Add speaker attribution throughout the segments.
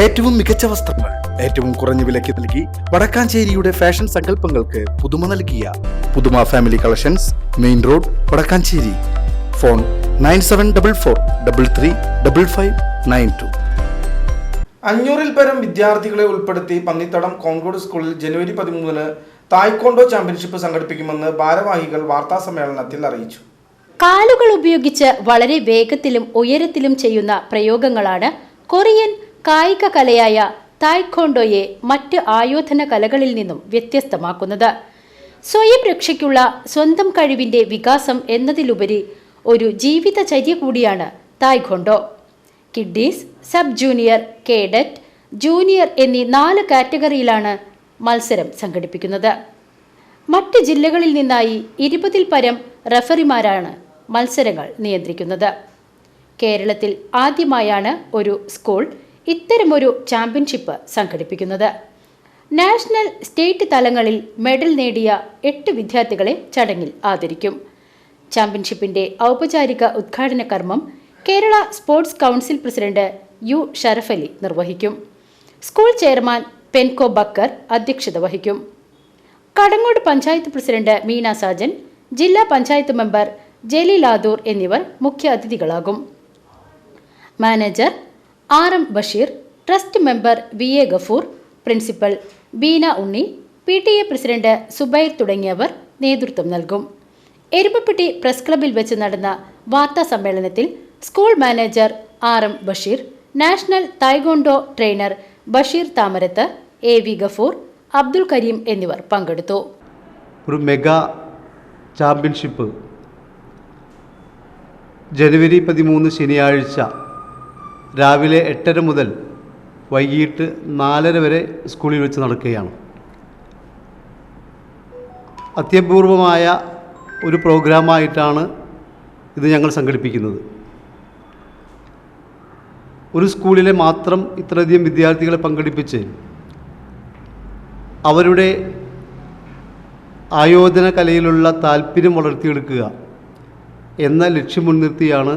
Speaker 1: ഏറ്റവും മികച്ച വസ്ത്രങ്ങൾ ഏറ്റവും കുറഞ്ഞ വിലയ്ക്ക് നൽകി വടക്കാഞ്ചേരിയുടെ ഫാഷൻ സങ്കല്പങ്ങൾക്ക് പുതുമ നൽകിയ പുതുമ family collections main road Vadakkanchery. Phone nine seven double four double three double five nine two.
Speaker 2: അഞ്ഞൂറിൽ പരം വിദ്യാർത്ഥികളെ ഉൾപ്പെടുത്തി പന്നിത്തടം കോൺകോട് സ്കൂളിൽ ജനുവരി പതിമൂന്നിന് തായ്ക്കോണ്ടോ ചാമ്പ്യൻഷിപ്പ് സംഘടിപ്പിക്കുമെന്ന് ഭാരവാഹികൾ വാർത്താ സമ്മേളനത്തിൽ അറിയിച്ചു.
Speaker 3: കാലുകൾ ഉപയോഗിച്ച് വളരെ വേഗത്തിലും ഉയരത്തിലും ചെയ്യുന്ന പ്രയോഗങ്ങളാണ് കൊറിയൻ കായിക കലയായ തായ്ക്കോണ്ടോയെ മറ്റ് ആയോധന കലകളിൽ നിന്നും വ്യത്യസ്തമാക്കുന്നത്. സ്വയം രക്ഷയ്ക്കുള്ള സ്വന്തം കഴിവിന്റെ വികാസം എന്നതിലുപരി ഒരു ജീവിതചര്യ കൂടിയാണ് taekwondo kiddies sub junior cadet junior എന്നീ നാല് കാറ്റഗറിയിലാണ് മത്സരം സംഘടിപ്പിക്കുന്നത്. മറ്റ് ജില്ലകളിൽ നിന്നായി ഇരുപതിൽ പരം റഫറിമാരാണ് മത്സരങ്ങൾ നിയന്ത്രിക്കുന്നത്. കേരളത്തിൽ ആദ്യമായാണ് ഒരു സ്കൂൾ ഇത്തരമൊരു ചാമ്പ്യൻഷിപ്പ് സംഘടിപ്പിക്കുന്നത്. നാഷണൽ സ്റ്റേറ്റ് തലങ്ങളിൽ മെഡൽ നേടിയ എട്ട് വിദ്യാർത്ഥികളെ ചടങ്ങിൽ ആദരിക്കും. ചാമ്പ്യൻഷിപ്പിന്റെ ഔപചാരിക ഉദ്ഘാടന കർമ്മം Kerala sports council president U Sharafali നിർവഹിക്കും. സ്കൂൾ ചെയർമാൻ പെൻകോ ബക്കർ അധ്യക്ഷത വഹിക്കും. കടങ്ങോട് പഞ്ചായത്ത് പ്രസിഡന്റ് മീന സാജൻ ജില്ലാ പഞ്ചായത്ത് മെമ്പർ ജലീൽ ആദൂർ എന്നിവർ മുഖ്യ അതിഥികളാകും manager R M Basheer trust member V A Gafoor principal Beena Unni P T A president Zubair തുടങ്ങിയവർ നേതൃത്വം നൽകും. എരുമപ്പെട്ടി പ്രസ് ക്ലബിൽ വെച്ച് നടന്ന വാർത്താ സമ്മേളനത്തിൽ school manager R M Basheer national taekwondo trainer Basheer Thamarath A V Gafoor Abdul Kareem എന്നിവർ പങ്കെടുത്തു.
Speaker 4: ഒരു മെഗാ ചാമ്പ്യൻഷിപ്പ് ജനുവരി പതിമൂന്ന് ശനിയാഴ്ച രാവിലെ എട്ടര മുതൽ വൈകിട്ട് നാലര വരെ സ്കൂളിൽ വെച്ച് നടക്കുകയാണ്. അത്യപൂർവമായ ഒരു പ്രോഗ്രാമായിട്ടാണ് ഇത് ഞങ്ങൾ സംഘടിപ്പിക്കുന്നത്. ഒരു സ്കൂളിലെ മാത്രം ഇത്രയധികം വിദ്യാർത്ഥികളെ പങ്കെടുപ്പിച്ച് അവരുടെ ആയോധന കലയിലുള്ള താല്പര്യം വളർത്തിയെടുക്കുക എന്ന ലക്ഷ്യം മുൻനിർത്തിയാണ്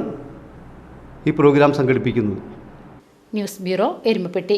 Speaker 4: ഈ പ്രോഗ്രാം സംഘടിപ്പിക്കുന്നത്.
Speaker 3: News bureau Erumapetty.